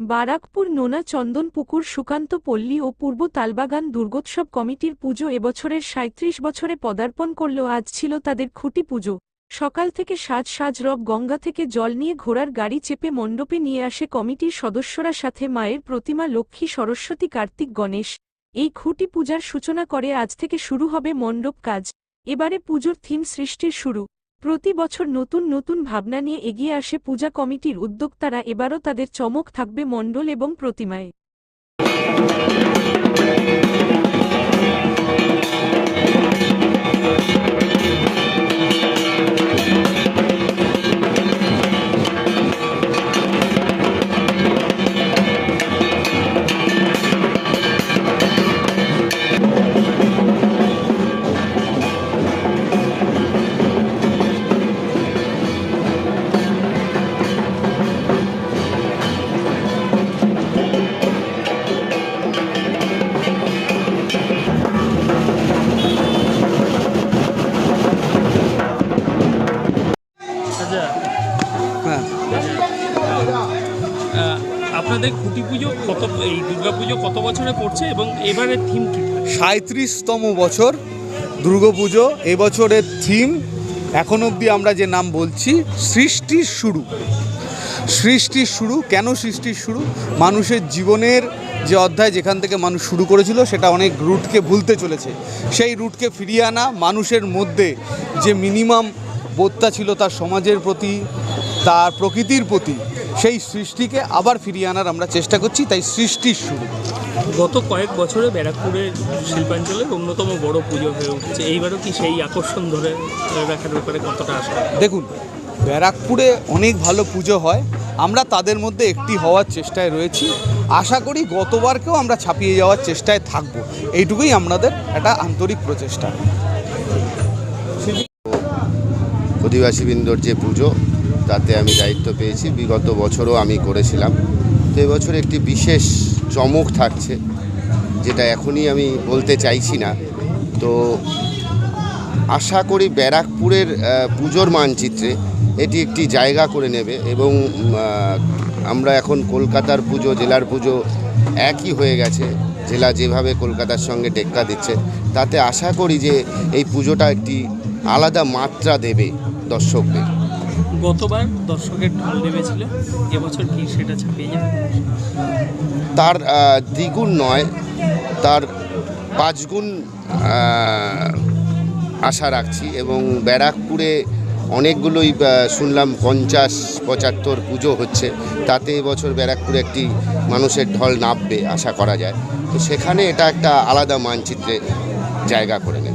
বারাকপুর নোনা চন্দনপুকুর সুকান্ত পল্লী ও পূর্ব তালবাগান দুর্গোৎসব কমিটির পুজো এবছরের সাঁত্রিশ বছরে পদার্পণ করল। আজ ছিল তাদের খুঁটি পুজো। সকাল থেকে সাজ সাজ রব গঙ্গা থেকে জল নিয়ে ঘোড়ার গাড়ি চেপে মণ্ডপে নিয়ে আসে কমিটির সদস্যরা সাথে মায়ের প্রতিমা লক্ষ্মী, সরস্বতী, কার্তিক, গণেশ। এই খুঁটি পূজার সূচনা করে আজ থেকে শুরু হবে মণ্ডপ কাজ। এবারে পুজোর থিম সৃষ্টির শুরু। প্রতি বছর নতুন নতুন ভাবনা নিয়ে এগিয়ে আসে পূজা কমিটির উদ্যোক্তারা, এবারও তাদের চমক থাকবে মণ্ডল এবং প্রতিমায়। আপনাদের খুঁটি পুজো কত, এই দুর্গা পুজো কত বছরে পড়ছে এবং এবারের থিম কি? সাঁত্রিশতম বছর দুর্গাপুজো এবছরের থিম এখন অবধি আমরা যে নাম বলছি, সৃষ্টির শুরু। সৃষ্টির শুরু, কেন সৃষ্টির শুরু? মানুষের জীবনের যে অধ্যায় যেখান থেকে মানুষ শুরু করেছিল, সেটা অনেক রুটকে ভুলতে চলেছে। সেই রুটকে ফিরিয়ে আনা মানুষের মধ্যে যে মিনিমাম বোধটা ছিল তার সমাজের প্রতি, তার প্রকৃতির প্রতি সেই সৃষ্টিকে আবার ফিরিয়ে আনার আমরা চেষ্টা করছি তাই সৃষ্টির শুরু। গত কয়েক বছরে ব্যারাকপুরের শিল্পাঞ্চলের অন্যতম বড় পুজো হয়ে উঠছে। এইবারও কি সেই আকর্ষণ ধরে রাখার ব্যাপারে কতটা আশা? দেখুন ব্যারাকপুরে অনেক ভালো পুজো হয়। আমরা তাদের মধ্যে একটি হওয়ার চেষ্টায় রয়েছি। আশা করি গতবারকেও আমরা ছাপিয়ে যাওয়ার চেষ্টায় থাকব। এইটুকুই আমাদের একটা আন্তরিক প্রচেষ্টা। অধিবাসীবৃন্দর যে পুজো তাতে আমি দায়িত্ব পেয়েছি। বিগত বছরও আমি করেছিলাম। তো এবছর একটি বিশেষ চমক থাকছে, যেটা এখনই আমি বলতে চাইছি না। তো আশা করি ব্যারাকপুরের পুজোর মানচিত্রে এটি একটি জায়গা করে নেবে এবং আমরা এখন কলকাতার পুজো, জেলার পুজো একই হয়ে গেছে। জেলা যেভাবে কলকাতার সঙ্গে টেক্কা দিচ্ছে, তাতে আশা করি যে এই পুজোটা একটি আলাদা মাত্রা দেবে দর্শকদের। গতবার দর্শকের ঢল নেমেছিল, এবছর কি সেটা ছাপিয়ে যাবে? তার দ্বিগুণ নয়, তার পাঁচগুণ আশা রাখছি এবং ব্যারাকপুরে অনেকগুলোই শুনলাম পঞ্চাশ, পঁচাত্তর পুজো হচ্ছে, তাতে এবছর ব্যারাকপুরে একটি মানুষের ঢল নামবে, আশা করা যায়। তো সেখানে এটা একটা আলাদা মানচিত্রে জায়গা করে নেবে।